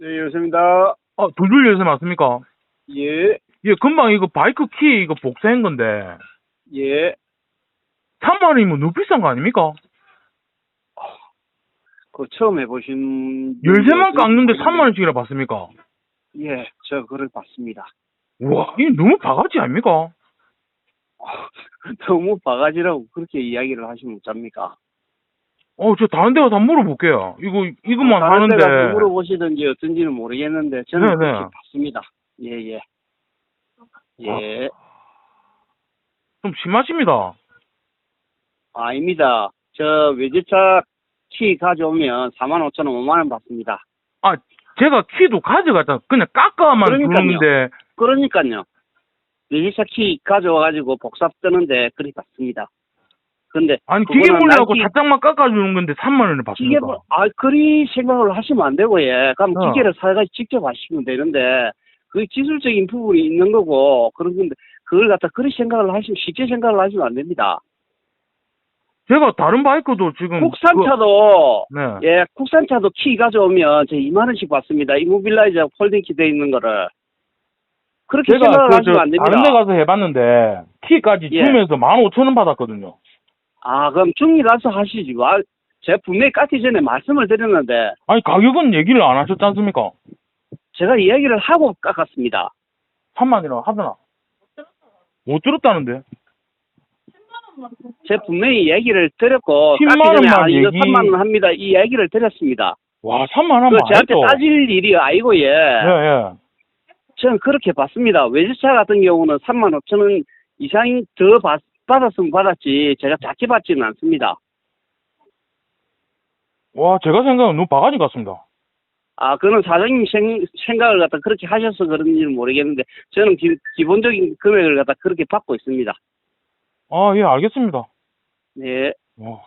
네, 여습니다. 아, 둘둘 열쇠 맞습니까? 예, 예, 금방 이거 바이크 키 이거 복사한 건데, 예. 3만원이면 너무 비싼 거 아닙니까? 그 처음 해보신. 열쇠만 깎는데 분이 3만원씩이나 받습니까? 예, 저 그걸 봤습니다. 우와, 이게 너무 바가지 아닙니까? 너무 바가지라고 그렇게 이야기를 하시면 어쩝니까? 어, 저 다른 데 가서 한번 물어볼게요. 이거, 이것만 다른 하는데. 물어보시든지 어떤지는 모르겠는데 저는 네, 그렇게 네. 봤습니다. 예, 예. 예, 좀 심하십니다. 아닙니다. 저 외제차 키 가져오면 4만 5천 원, 5만 원 받습니다. 아, 제가 키도 가져갔다. 그냥 깎아만 그러니까요. 주는데, 그러니까요. 외제차 키 가져와가지고 복사 뜨는데 그리 받습니다. 근데 아니, 물려갖고 나이키- 살짝만 깎아주는 건데 3만 원을 기계 받습니까? 뭐- 아 그리 생각을 하시면 안 되고 예. 그럼 어. 기계를 사가지고 직접 하시면 되는데 그 기술적인 부분이 있는 거고 그런 건데 그걸 갖다 그리 생각을 하시면 쉽게 생각을 하시면 안 됩니다. 제가 다른 바이크도 지금. 국산차도 그거- 네. 예 국산차도 키 가져오면 저 2만 원씩 받습니다. 이모빌라이저 폴딩 키 돼 있는 거를 그렇게 생각을 그, 저, 하시면 안 됩니다. 다른 데 가서 해봤는데, 키까지 예. 주면서 15,000원 받았거든요. 아 그럼 중이 가서 하시지. 아, 제가 분명히 깎기 전에 말씀을 드렸는데 아니, 가격은 얘기를 안 하셨지 않습니까? 제가 이야기를 하고 깎았습니다. 3만이라고 하더나. 못 들었다는데. 제가 분명히 얘기를 드렸고 10만 깎기 전에 원만 아, 이거 얘기- 3만 원 합니다. 이 얘기를 드렸습니다. 와, 3만원 그 저한테 또. 따질 일이 아니고 예. 예, 예. 저는 그렇게 봤습니다. 외제차 같은 경우는 3만 5천 원 이상이 더 받, 받았으면 받았지 제가 작게 받지는 않습니다. 와, 제가 생각하면 너무 바가지 같습니다. 아, 그거는 사장님 생, 생각을 갖다 그렇게 하셔서 그런지는 모르겠는데 저는 기, 기본적인 금액을 갖다 그렇게 받고 있습니다. 아, 예, 알겠습니다. 네. 와,